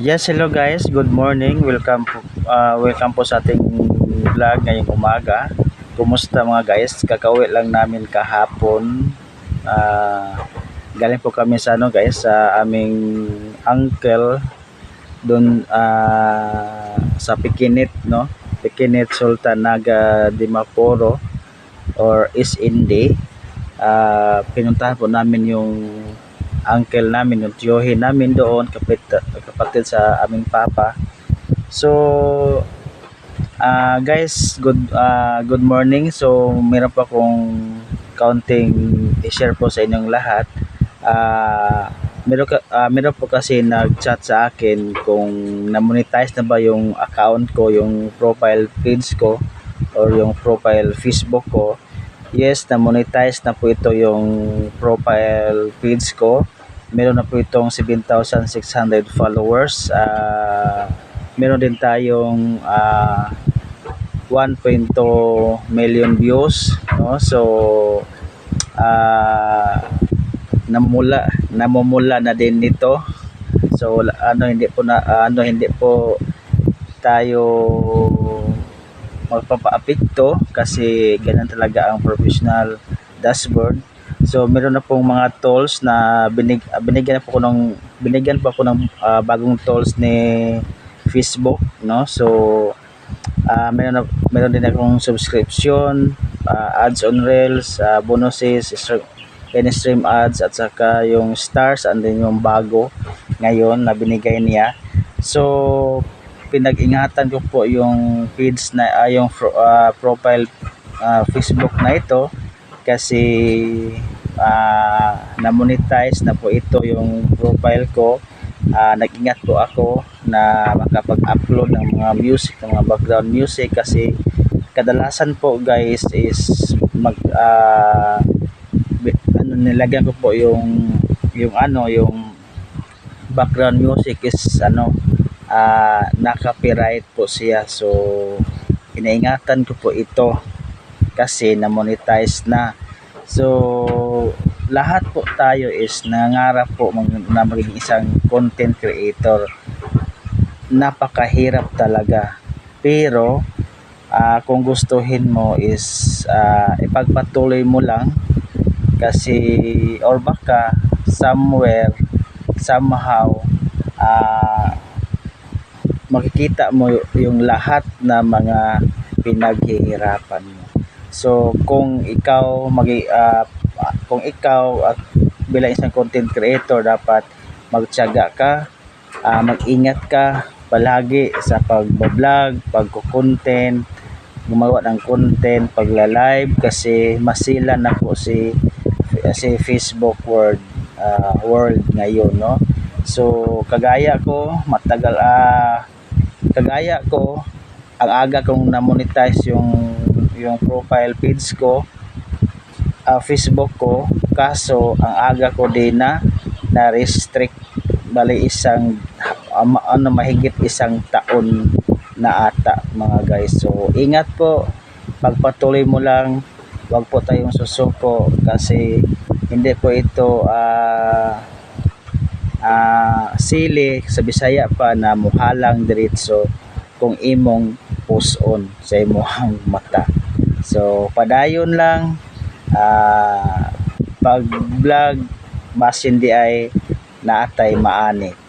Yes, hello guys. Good morning. Welcome po, ah, welcome po sa ating vlog ngayong umaga. Kumusta mga guys? Kakauwi lang namin kahapon. Ah, galing po kami sa ano guys, sa aming uncle doon ah, sa Pikinit, no? Pikinit Sultan Naga Dimaporo or East Indi. Ah, pinuntahan po namin yung uncle namin, yung tiyohin namin doon, kapit, kapatid sa aming papa. So, ah guys, good ah, good morning. So, meron pa akong counting i-share po sa inyong lahat. Ah, meron, ka, ah, meron po kasi nag-chat sa akin kung na-monetize na ba yung account ko, yung profile page ko, or yung profile Facebook ko. Yes, na-monetize na po ito yung profile page ko. Meron na po itong 7,600 followers. Ah, meron din tayong ah, 1.2 million views, no? So ah namula namumula na din nito. So ano hindi po na ano hindi po tayo magpapaapekto kasi ganyan talaga ang professional dashboard. So meron na pong mga tools na binig, ah, binigyan po ko ng binigyan pa ako ng ah, bagong tools ni Facebook, no? So ah meron na, meron din akong subscription, ah, ads on reels, ah, bonuses, str- in-stream ads at saka yung stars and then yung bago ngayon na binigay niya. So pinag-ingatan ko po yung feeds na ah, yung ah, profile ah, Facebook na ito kasi ah, na-monetize na po ito yung profile ko. Ah, nag-ingat po ako na makapag-upload ng mga music, ng mga background music kasi kadalasan po guys is mag bi- ano nilagyan ko po yung yung ano yung background music is ano ah naka-copyright po siya. So inaingatan ko po ito kasi na-monetize na. So lahat po tayo is nangarap po na maging isang content creator. Napakahirap talaga. Pero ah, kung gustuhin mo is ah, ipagpatuloy mo lang kasi or baka somewhere somehow ah makikita mo yung lahat na mga pinaghihirapan mo. So kung ikaw magi ah, kung ikaw at bilang isang content creator dapat magtiyaga ka, ah, mag-ingat ka palagi sa pagbablog, pagko-content, gumawa ng content, pagla-live kasi masila na po si si Facebook world ah, world ngayon no. So kagaya ko matagal ah kagaya ko ang aga kong na-monetize yung yung profile page ko ah, Facebook ko. Kaso ang aga ko din na na-restrict bali isang um, ano mahigit isang taon na ata mga guys. So ingat po. Pagpatuloy mo lang. Wag po tayong susuko kasi hindi po ito ah ah sili sa Bisaya pa na muhalang diretso kung imong post on sa imong mata. So padayon lang ah pag vlog mas hindi ay naatay maani